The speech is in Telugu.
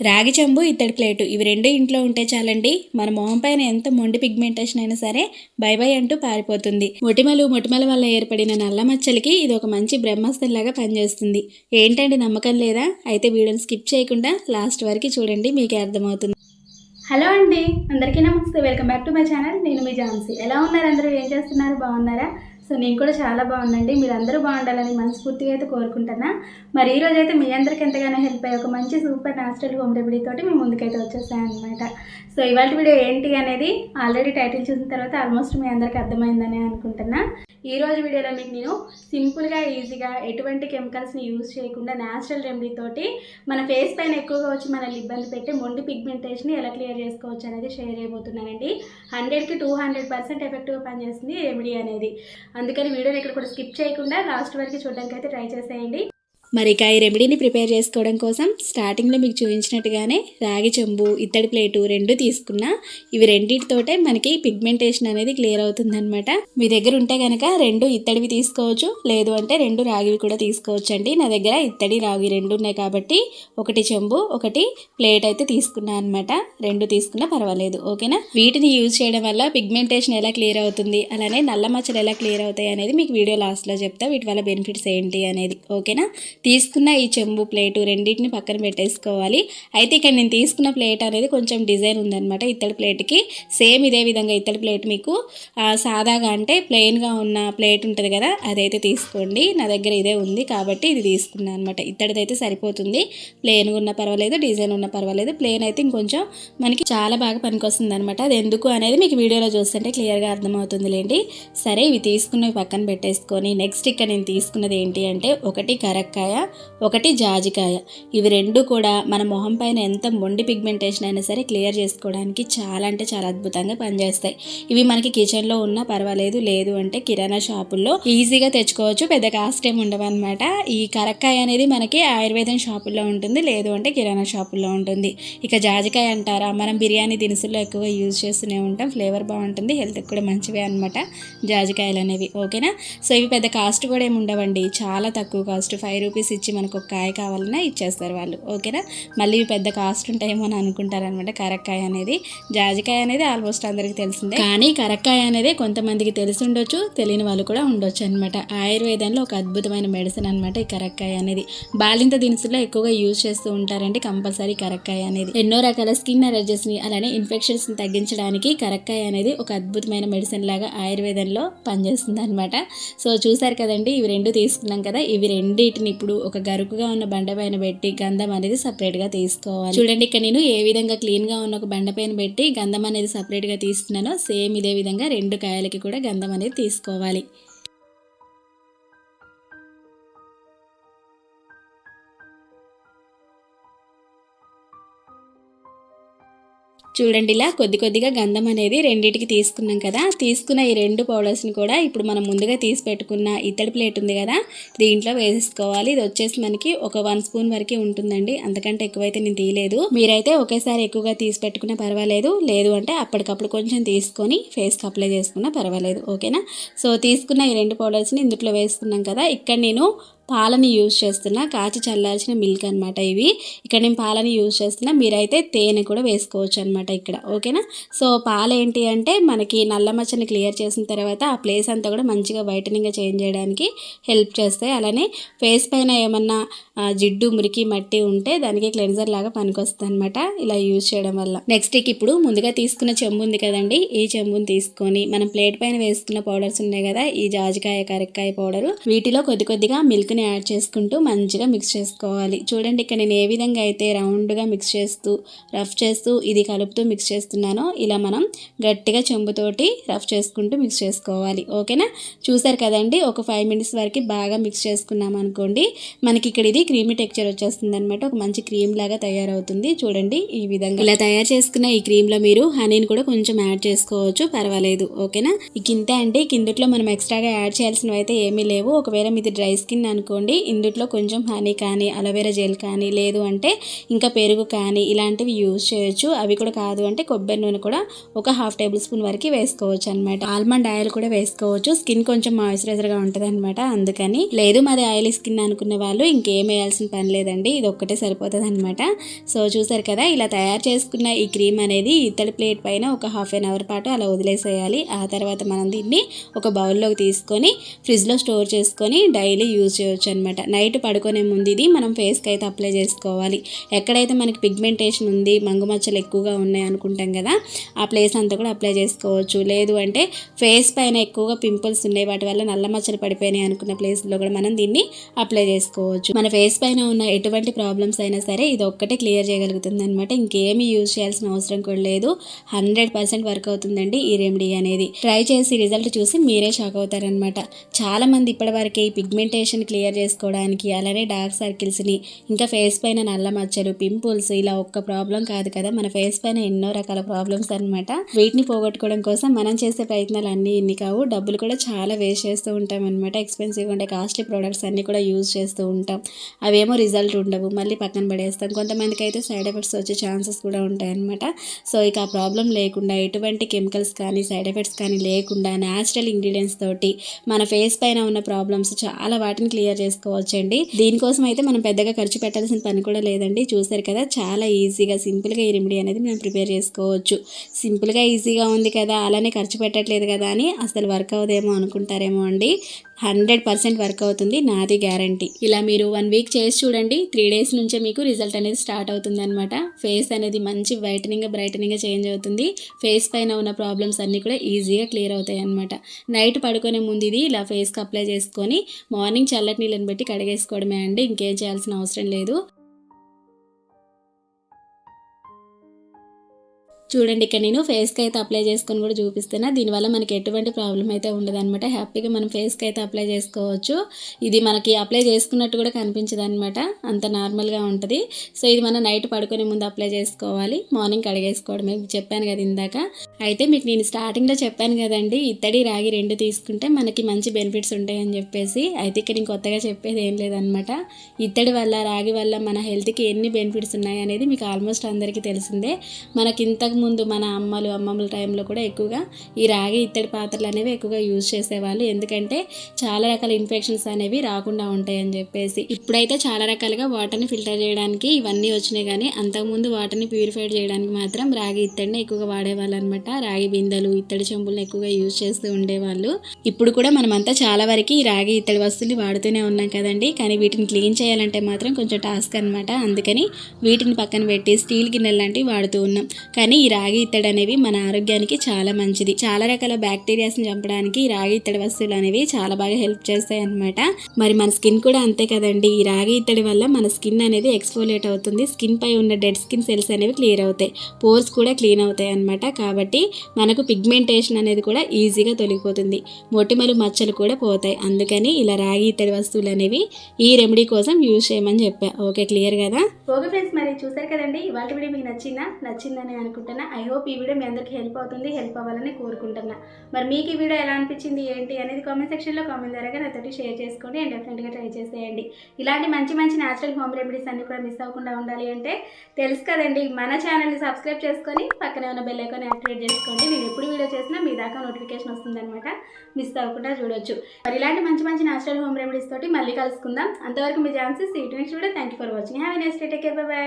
రాగి చెంబు ఇత్తడి ప్లేటు. ఇవి రెండు ఇంట్లో ఉంటే చాలండి. మన మొహం పైన ఎంత మొండి పిగ్మెంటేషన్ అయినా సరే బై బై అంటూ పారిపోతుంది. మొటిమలు మొటిమల వల్ల ఏర్పడిన నల్ల మచ్చలకి ఇది ఒక మంచి బ్రహ్మాస్త్రంలాగా పనిచేస్తుంది. ఏంటండి నమ్మకం లేదా? అయితే వీడియోని స్కిప్ చేయకుండా లాస్ట్ వరకు చూడండి మీకే అర్థమవుతుంది. హలో అండి. అందరికీ నమస్తే. Welcome back to my channel. నేను మీ జాన్సీ ఎలా ఉన్నారు అందరూ? ఏం చేస్తున్నారు? బాగున్నారా? సో నేను కూడా చాలా బాగుందండి. మీరు అందరూ బాగుండాలని మనస్ఫూర్తిగా అయితే కోరుకుంటున్నా. మరి ఈ అయితే మీ అందరికి ఎంతగానో హెల్ప్ అయ్యే ఒక మంచి సూపర్ నాచురల్ హోమ్ రెమెడీ తోటి మేము ముందుకైతే వచ్చేసాను అనమాట సో ఇవాళ వీడియో ఏంటి అనేది ఆల్రెడీ టైటిల్ చూసిన తర్వాత ఆల్మోస్ట్ మీ అందరికి అర్థమైందని అనుకుంటున్నా. ఈ రోజు వీడియోలో మీకు నేను సింపుల్గా ఈజీగా ఎటువంటి కెమికల్స్ని యూజ్ చేయకుండా న్యాచురల్ రెమెడీ తోటి మన ఫేస్ పైన ఎక్కువగా వచ్చి మనల్ని ఇబ్బంది పెట్టి మొండి పిగ్మెంటేషన్ ఎలా క్లియర్ చేసుకోవచ్చు అనేది షేర్ చేయబోతున్నానండి. హండ్రెడ్కి టూ హండ్రెడ్ పర్సెంట్ ఎఫెక్టివ్గా పనిచేస్తుంది రెమెడీ అనేది. అందుకని వీడియోని ఇక్కడ కూడా స్కిప్ చేయకుండా లాస్ట్ వరకు చూడడానికి అయితే ట్రై చేసేయండి. మరి ఇక ఈ రెమెడీని ప్రిపేర్ చేసుకోవడం కోసం స్టార్టింగ్లో మీకు చూపించినట్టుగానే రాగి చెంబు ఇత్తడి ప్లేటు రెండు తీసుకున్నా. ఇవి రెండింటితోటే మనకి పిగ్మెంటేషన్ అనేది క్లియర్ అవుతుందనమాట మీ దగ్గర ఉంటే కనుక రెండు ఇత్తడివి తీసుకోవచ్చు లేదు అంటే రెండు రాగివి కూడా తీసుకోవచ్చు అండి నా దగ్గర ఇత్తడి రాగి రెండు ఉన్నాయి కాబట్టి ఒకటి చెంబు ఒకటి ప్లేట్ అయితే తీసుకున్నా అనమాట రెండు తీసుకున్నా పర్వాలేదు ఓకేనా? వీటిని యూజ్ చేయడం వల్ల పిగ్మెంటేషన్ ఎలా క్లియర్ అవుతుంది అలానే నల్ల మచ్చలు ఎలా క్లియర్ అవుతాయి అనేది మీకు వీడియో లాస్ట్లో చెప్తా. వీటి వల్ల బెనిఫిట్స్ ఏంటి అనేది ఓకేనా? తీసుకున్న ఈ చెంబు ప్లేటు రెండింటిని పక్కన పెట్టేసుకోవాలి. అయితే ఇక్కడ నేను తీసుకున్న ప్లేట్ అనేది కొంచెం డిజైన్ ఉందనమాట ఇత్తడి ప్లేట్కి. సేమ్ ఇదే విధంగా ఇత్తడి ప్లేట్ మీకు సాదాగా అంటే ప్లెయిన్గా ఉన్న ప్లేట్ ఉంటుంది కదా అదైతే తీసుకోండి. నా దగ్గర ఇదే ఉంది కాబట్టి ఇది తీసుకున్నాను అనమాట ఇత్తడిదైతే సరిపోతుంది. ప్లెయిన్గా ఉన్న పర్వాలేదు డిజైన్ ఉన్న పర్వాలేదు. ప్లెయిన్ అయితే ఇంకొంచెం మనకి చాలా బాగా పనికొస్తుంది అనమాట అది ఎందుకు అనేది మీకు వీడియోలో చూస్తుంటే క్లియర్గా అర్థమవుతుందిలేండి. సరే ఇవి తీసుకున్నవి పక్కన పెట్టేసుకొని నెక్స్ట్ ఇక్కడ నేను తీసుకున్నది ఏంటి అంటే ఒకటి కరక్కాయ ఒకటి జాజికాయ. ఇవి రెండు కూడా మన మొహం పైన ఎంత మొండి పిగ్మెంటేషన్ అయినా సరే క్లియర్ చేసుకోవడానికి చాలా అంటే చాలా అద్భుతంగా పనిచేస్తాయి. ఇవి మనకి కిచెన్లో ఉన్నా పర్వాలేదు లేదు అంటే కిరాణా షాపుల్లో ఈజీగా తెచ్చుకోవచ్చు పెద్ద కాస్ట్ ఏమి ఉండవు అనమాట ఈ కరక్కాయ అనేది మనకి ఆయుర్వేదం షాపుల్లో ఉంటుంది లేదు అంటే కిరాణా షాపుల్లో ఉంటుంది. ఇక జాజికాయ అంటారా మనం బిర్యానీ దినుసుల్లో ఎక్కువగా యూజ్ చేస్తూనే ఉంటాం ఫ్లేవర్ బాగుంటుంది హెల్త్కి కూడా మంచివే అనమాట జాజికాయలు అనేవి ఓకేనా సో ఇవి పెద్ద కాస్ట్ కూడా ఏమి ఉండవండి చాలా తక్కువ కాస్ట్ ఫైవ్ రూపీస్ ఇచ్చి మనకు ఒక కాయ కావాలన్నా ఇచ్చేస్తారు వాళ్ళు ఓకేనా? మళ్ళీ పెద్ద కాస్ట్ ఉంటాయేమో అని అనుకుంటారనమాట కరక్కాయ అనేది. జాజికాయ అనేది ఆల్మోస్ట్ అందరికీ తెలిసిందే. కానీ కరక్కాయ అనేది కొంతమందికి తెలిసి ఉండొచ్చు తెలియని వాళ్ళు కూడా ఉండొచ్చు అనమాట. ఆయుర్వేదంలో ఒక అద్భుతమైన మెడిసిన్ అనమాట ఈ కరక్కాయ అనేది. బాలింత దినుసుల్లో ఎక్కువగా యూజ్ చేస్తూ ఉంటారండి కంపల్సరీ కరక్కాయ అనేది. ఎన్నో రకాల స్కిన్ని అలానే ఇన్ఫెక్షన్స్ని తగ్గించడానికి కరక్కాయ అనేది ఒక అద్భుతమైన మెడిసిన్ లాగా ఆయుర్వేదంలో పనిచేస్తుంది అనమాట సో చూసారు కదండి ఇవి రెండు తీసుకున్నాం కదా ఇవి రెండింటిని ఇప్పుడు ఒక గరుకుగా ఉన్న బండ పైన పెట్టి గంధం అనేది సపరేట్గా తీసుకోవాలి. చూడండి ఇక్కడ నేను ఏ విధంగా క్లీన్గా ఉన్న ఒక బండ పైన పెట్టి గంధం అనేది సపరేట్గా తీస్తున్నానో సేమ్ ఇదే విధంగా రెండు కాయలకి కూడా గంధం అనేది తీసుకోవాలి. చూడండి ఇలా కొద్ది కొద్దిగా గంధం అనేది రెండింటికి తీసుకున్నాం కదా. తీసుకున్న ఈ రెండు పౌడర్స్ని కూడా ఇప్పుడు మనం ముందుగా తీసి పెట్టుకున్న ఇత్తడి ప్లేట్ ఉంది కదా దీంట్లో వేసేసుకోవాలి. ఇది వచ్చేసి మనకి ఒక వన్ స్పూన్ వరకు ఉంటుందండి. అంతకంటే ఎక్కువైతే నేను తీయలేదు. మీరైతే ఒకేసారి ఎక్కువగా తీసి పెట్టుకున్నా పర్వాలేదు. లేదు అంటే అప్పటికప్పుడు కొంచెం తీసుకొని ఫేస్కి అప్లై చేసుకున్నా పర్వాలేదు. ఓకేనా? సో తీసుకున్న ఈ రెండు పౌడర్స్ని ఇందులో వేసుకున్నాం కదా. ఇక్కడ నేను పాలని యూజ్ చేస్తున్నా కాచి చల్లాల్సిన మిల్క్ అనమాట ఇవి. ఇక్కడ నేను పాలని యూజ్ చేస్తున్నా మీరైతే తేనె కూడా వేసుకోవచ్చు అనమాట ఇక్కడ ఓకేనా? సో పాలు ఏంటి అంటే మనకి నల్ల మచ్చని క్లియర్ చేసిన తర్వాత ఆ ప్లేస్ అంతా కూడా మంచిగా వైటనింగ్గా చేంజ్ చేయడానికి హెల్ప్ చేస్తాయి. అలానే ఫేస్ పైన ఏమన్నా జిడ్డు మురికి మట్టి ఉంటే దానికి క్లెన్జర్ లాగా పనికొస్తుంది అనమాట ఇలా యూజ్ చేయడం వల్ల. నెక్స్ట్ ఇప్పుడు ముందుగా తీసుకున్న చెంబు ఉంది కదండి. ఈ చెంబుని తీసుకొని మనం ప్లేట్ పైన వేసుకున్న పౌడర్స్ ఉన్నాయి కదా ఈ జాజికాయ కరెక్కాయ పౌడర్. వీటిలో కొద్ది కొద్దిగా మిల్క్ని యాడ్ చేసుకుంటూ మంచిగా మిక్స్ చేసుకోవాలి. చూడండి ఇక్కడ నేను ఏ విధంగా అయితే రౌండ్గా మిక్స్ చేస్తూ రఫ్ చేస్తూ ఇది కలుపుతూ మిక్స్ చేస్తున్నానో ఇలా మనం గట్టిగా చెంబుతోటి రఫ్ చేసుకుంటూ మిక్స్ చేసుకోవాలి. ఓకేనా? చూసారు కదండి ఒక ఫైవ్ మినిట్స్ వరకు బాగా మిక్స్ చేసుకున్నాం అనుకోండి మనకి ఇక్కడ ఇది క్రీమీ టెక్చర్ వచ్చేస్తుంది అనమాట ఒక మంచి క్రీమ్ లాగా తయారవుతుంది. చూడండి ఈ విధంగా. ఇలా తయారు చేసుకున్న ఈ క్రీమ్లో మీరు హనీని కూడా కొంచెం యాడ్ చేసుకోవచ్చు. పర్వాలేదు. ఓకేనా ఇక ఇంతే అండి కిందట్లో మనం ఎక్స్ట్రాగా యాడ్ చేయాల్సినవి అయితే ఏమీ లేవు. ఒకవేళ మీది డ్రై స్కిన్ అనుకోండి ఇందుట్లో కొంచెం హనీ కానీ అలోవెరా జెల్ కానీ లేదు అంటే ఇంకా పెరుగు కానీ ఇలాంటివి యూజ్ చేయొచ్చు. అవి కూడా కాదు అంటే కొబ్బరి నూనె కూడా ఒక హాఫ్ టేబుల్ స్పూన్ వరకు వేసుకోవచ్చు అనమాట ఆల్మండ్ ఆయిల్ కూడా వేసుకోవచ్చు. స్కిన్ కొంచెం మాయిశ్చరైజర్గా గా అనమాట అందుకని లేదు మాది ఆయిల్ స్కిన్ అనుకునే వాళ్ళు ఇంకేం వేయాల్సిన పని లేదండి. ఇది ఒక్కటే సరిపోతుంది అనమాట సో చూసారు కదా ఇలా తయారు చేసుకున్న ఈ క్రీమ్ అనేది ఇత్తడి ప్లేట్ పైన ఒక హాఫ్ అన్ అవర్ పాటు అలా వదిలేసేయాలి. ఆ తర్వాత మనం దీన్ని ఒక బౌల్లోకి తీసుకొని ఫ్రిడ్జ్లో స్టోర్ చేసుకొని డైలీ యూజ్ చేయొచ్చు అనమాట నైట్ పడుకునే ముందు ఇది మనం ఫేస్కి అయితే అప్లై చేసుకోవాలి. ఎక్కడైతే మనకి పిగ్మెంటేషన్ ఉంది మంగు మచ్చలు ఎక్కువగా ఉన్నాయి అనుకుంటాం కదా ఆ ప్లేస్ అంతా కూడా అప్లై చేసుకోవచ్చు. లేదు అంటే ఫేస్ పైన ఎక్కువగా పింపుల్స్ ఉన్నాయి వాటి వల్ల నల్ల మచ్చలు పడిపోయినాయి అనుకున్న ప్లేస్లో కూడా మనం దీన్ని అప్లై చేసుకోవచ్చు. మన ఫేస్ ఫేస్ పైన ఉన్న ఎటువంటి ప్రాబ్లమ్స్ అయినా సరే ఇది ఒక్కటే క్లియర్ చేయగలుగుతుంది అనమాట ఇంకేమీ యూజ్ చేయాల్సిన అవసరం కూడా లేదు. హండ్రెడ్ పర్సెంట్ వర్క్ అవుతుందండి ఈ రెమెడీ అనేది. ట్రై చేసి రిజల్ట్ చూసి మీరే షాక్ అవుతారనమాట చాలా మంది ఇప్పటివరకు ఈ పిగ్మెంటేషన్ క్లియర్ చేసుకోవడానికి అలానే డార్క్ సర్కిల్స్ని ఇంకా ఫేస్ పైన నల్ల మచ్చలు పింపుల్స్ ఇలా ఒక్క ప్రాబ్లం కాదు కదా మన ఫేస్ పైన ఎన్నో రకాల ప్రాబ్లమ్స్ అనమాట వీటిని పోగొట్టుకోవడం కోసం మనం చేసే ప్రయత్నాలు అన్నీ ఇన్ని కావు. డబ్బులు కూడా చాలా వేస్ట్ చేస్తూ ఉంటాం అనమాట ఎక్స్పెన్సివ్గా ఉండే కాస్ట్లీ ప్రోడక్ట్స్ అన్నీ కూడా యూజ్ చేస్తూ ఉంటాం. అవేమో రిజల్ట్ ఉండవు. మళ్ళీ పక్కన పడేస్తాం. కొంతమందికి అయితే సైడ్ ఎఫెక్ట్స్ వచ్చే ఛాన్సెస్ కూడా ఉంటాయన్నమాట. సో ఇక ఆ ప్రాబ్లం లేకుండా ఎటువంటి కెమికల్స్ కానీ సైడ్ ఎఫెక్ట్స్ కానీ లేకుండా న్యాచురల్ ఇంగ్రీడియంట్స్ తోటి మన ఫేస్ పైన ఉన్న ప్రాబ్లమ్స్ చాలా వాటిని క్లియర్ చేసుకోవచ్చండి. దీనికోసం అయితే మనం పెద్దగా ఖర్చు పెట్టాల్సిన పని కూడా లేదండి. చూసారు కదా చాలా ఈజీగా సింపుల్గా ఈ రెమెడీ అనేది మనం ప్రిపేర్ చేసుకోవచ్చు. సింపుల్గా ఈజీగా ఉంది కదా అలానే ఖర్చు పెట్టట్లేదు కదా అని అసలు వర్క్ అవ్వదేమో అనుకుంటారేమో అండి. హండ్రెడ్ పర్సెంట్ వర్క్ అవుతుంది నాది గ్యారంటీ. ఇలా మీరు వన్ వీక్ చేసి చూడండి త్రీ డేస్ నుంచే మీకు రిజల్ట్ అనేది స్టార్ట్ అవుతుంది అనమాట ఫేస్ అనేది మంచి వైటనింగ్ బ్రైటనింగ్ చేంజ్ అవుతుంది. ఫేస్ పైన ఉన్న ప్రాబ్లమ్స్ అన్నీ కూడా ఈజీగా క్లియర్ అవుతాయి అనమాట నైట్ పడుకునే ముందు ఇది ఇలా ఫేస్కి అప్లై చేసుకొని మార్నింగ్ చల్లటి నీళ్ళని పెట్టి కడిగేసుకోవడమే అండి ఇంకేం చేయాల్సిన అవసరం లేదు. చూడండి ఇక్కడ నేను ఫేస్కి అయితే అప్లై చేసుకొని కూడా చూపిస్తున్నా. దీనివల్ల మనకి ఎటువంటి ప్రాబ్లం అయితే ఉండదు అనమాట హ్యాపీగా మనం ఫేస్కి అయితే అప్లై చేసుకోవచ్చు. ఇది మనకి అప్లై చేసుకున్నట్టు కూడా కనిపించదు అనమాట అంత నార్మల్గా ఉంటుంది. సో ఇది మనం నైట్ పడుకునే ముందు అప్లై చేసుకోవాలి. మార్నింగ్ కడిగేసుకోవడమే. చెప్పాను కదా ఇందాక. అయితే మీకు నేను స్టార్టింగ్లో చెప్పాను కదండి ఇత్తడి రాగి రెండు తీసుకుంటే మనకి మంచి బెనిఫిట్స్ ఉంటాయని చెప్పేసి. అయితే ఇక్కడ నేను కొత్తగా చెప్పేది ఏం లేదనమాట ఇత్తడి వల్ల రాగి వల్ల మన హెల్త్కి ఎన్ని బెనిఫిట్స్ ఉన్నాయి అనేది మీకు ఆల్మోస్ట్ అందరికీ తెలిసిందే. మనకి ఇంతకు ముందు మన అమ్మలు అమ్మమ్మల టైంలో కూడా ఎక్కువగా ఈ రాగి ఇత్తడి పాత్రలు అనేవి ఎక్కువగా యూజ్ చేసేవాళ్ళు. ఎందుకంటే చాలా రకాల ఇన్ఫెక్షన్స్ అనేవి రాకుండా ఉంటాయని చెప్పేసి. ఇప్పుడైతే చాలా రకాలుగా వాటర్ని ఫిల్టర్ చేయడానికి ఇవన్నీ వచ్చినాయి కానీ అంతకుముందు వాటర్ని ప్యూరిఫైడ్ చేయడానికి మాత్రం రాగి ఇత్తడిని ఎక్కువగా వాడేవాళ్ళు అనమాట రాగి బిందెలు ఇత్తడి చెంబులను ఎక్కువగా యూజ్ చేస్తూ ఉండేవాళ్ళు. ఇప్పుడు కూడా మనమంతా చాలా వరకు ఈ రాగి ఇత్తడి వస్తువులు వాడుతూనే ఉన్నాం కదండి. కానీ వీటిని క్లీన్ చేయాలంటే మాత్రం కొంచెం టాస్క్ అనమాట అందుకని వీటిని పక్కన పెట్టి స్టీల్ గిన్నెలు లాంటివి వాడుతూ ఉన్నాం. కానీ ఈ రాగి ఇత్తడి అనేవి మన ఆరోగ్యానికి చాలా మంచిది. చాలా రకాల బ్యాక్టీరియాస్ని చంపడానికి ఈ రాగి ఇత్తడి వస్తువులు అనేవి చాలా బాగా హెల్ప్ చేస్తాయి అనమాట మరి మన స్కిన్ కూడా అంతే కదండి. ఈ రాగి ఇత్తడి వల్ల మన స్కిన్ అనేది ఎక్స్ఫోలియేట్ అవుతుంది. స్కిన్ పై ఉన్న డెడ్ స్కిన్ సెల్స్ అనేవి క్లియర్ అవుతాయి. పోర్స్ కూడా క్లీన్ అవుతాయి అనమాట కాబట్టి మనకు పిగ్మెంటేషన్ అనేది కూడా ఈజీగా తొలగిపోతుంది. మొటిమలు మచ్చలు కూడా పోతాయి. అందుకని ఇలా రాగి ఇత్తడి వస్తువులు అనేవి ఈ రెమెడీ కోసం యూజ్ చేయమని చెప్పా. ఓకే క్లియర్ కదా? ఓకే ఫ్రెండ్స్ మరి చూసారు కదండి? ఇవాళ వీడియో మీకు నచ్చిందా? నచ్చిందని అనుకుంటున్నా ఐ హోప్ ఈ వీడియో మీ అందరికి హెల్ప్ అవుతుంది హెల్ప్ అవ్వాలని కోరుకుంటున్నా. మరి మీకు ఈ వీడియో ఎలా అనిపించింది ఏంటి అనేది కామెంట్ సెక్షన్లో కామెంట్ ద్వారా నాతోటి షేర్ చేసుకోండి అండ్ డెఫినెట్గా ట్రై చేసేయండి. ఇలాంటి మంచి మంచి న్యాచురల్ హోమ్ రెమెడీస్ అన్ని కూడా మిస్ అవ్వకుండా ఉండాలి అంటే తెలుసు కదండి మన ఛానల్ని సబ్స్క్రైబ్ చేసుకొని పక్కనే ఉన్న బెల్ ఐకాన్ యాక్టివేట్ చేసుకోండి. నేను ఎప్పుడు వీడియో చేసినా మీ దాకా నోటిఫికేషన్ వస్తుందన్నమాట. మిస్ అవ్వకుండా చూడొచ్చు. మరి ఇలాంటి మంచి మంచి న్యాచురల్ హోమ్ రెమెడీస్ తోటి మళ్ళీ కలుసుకుందాం. అంతవరకు మీ ఛాన్సెస్ seat next video thank you for watching have next take care bye